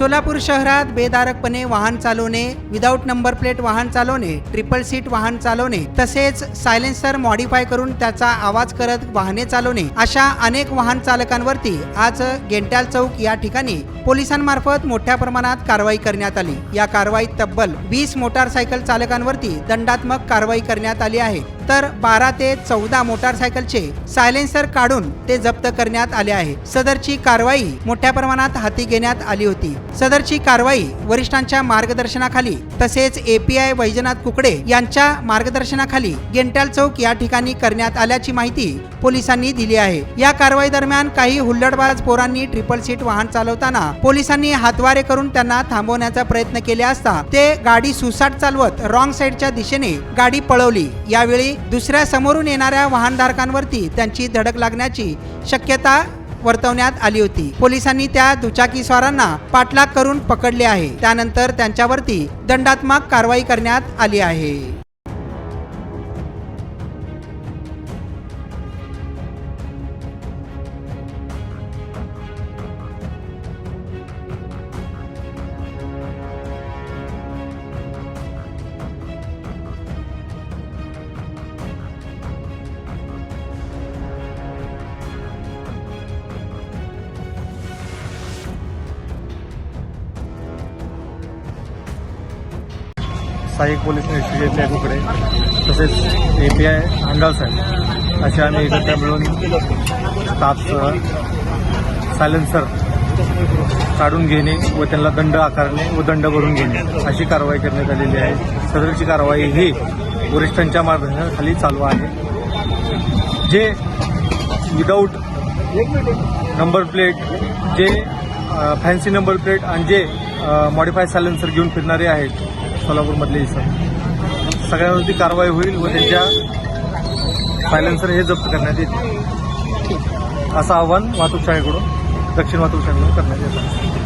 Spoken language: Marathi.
सोलापूर शहरात बेदारकपणे वाहन चालवणे विदाऊट नंबर प्लेट वाहन चालवणे ट्रिपल सीट वाहन चालवणे तसेच सायलेन्सर मॉडीफाय करून त्याचा आवाज करत वाहने चालवणे अशा अनेक वाहन चालकांवरती आज गेंट्याल चौक या ठिकाणी पोलिसांमार्फत मोठ्या प्रमाणात कारवाई करण्यात आली. या कारवाईत तब्बल वीस मोटारसायकल चालकांवरती दंडात्मक कारवाई करण्यात आली आहे. तर बारा ते चौदा मोटारसायकलचे सायलेन्सर काढून ते जप्त करण्यात आले आहे. सदरची कारवाई मोठ्या प्रमाणात हाती घेण्यात आली होती. सदरची कारवाई वरिष्ठांच्या मार्गदर्शनाखाली तसेच एपीआय वैजनाथ कुकडे यांच्या मार्गदर्शनाखाली गेंटाल चौक या ठिकाणी करण्यात आल्याची माहिती पोलिसांनी दिली आहे. या कारवाई दरम्यान काही हुल्लडबाज पोरांनी ट्रिपल सीट वाहन चालवताना पोलिसांनी हातवारे करून त्यांना थांबवण्याचा प्रयत्न केले असता ते गाडी सुसाट चालवत रॉंग साईडच्या दिशेने गाडी पळवली. यावेळी दुसऱ्या समोरून येणाऱ्या वाहनधारकांवरती त्यांची धडक लागण्याची शक्यता वर्तवण्यात आली होती. पोलिसांनी त्या दुचाकीस्वारांना पाठलाग करून पकडले आहे. त्यानंतर त्यांच्यावरती दंडात्मक कारवाई करण्यात आली आहे. सहाय्यक पोलीस निरीक्षक तुकडे तसेच ए पी आय अंगाल साहेब. असे आम्ही एकत्र मिळून स्टाफसह सायलेन्सर काढून घेणे व त्यांना दंड आकारणे व दंड भरून घेणे अशी कारवाई करण्यात आलेली आहे. सदरची कारवाई ही वरिष्ठांच्या मार्गदर्शनाखाली चालू आहे. जे विदाऊट नंबर प्लेट जे फॅन्सी नंबर प्लेट आणि जे मॉडिफाय सायलेन्सर घेऊन फिरणारे आहेत सोलापूरमधले इसम सगळ्यांवरती कारवाई होईल व त्यांच्या सायलेन्सर हे जप्त करण्यात येतील. असं आव्हान वाहतूक शाळेकडून दक्षिण वाहतूक शाळेकडून करण्यात येतं.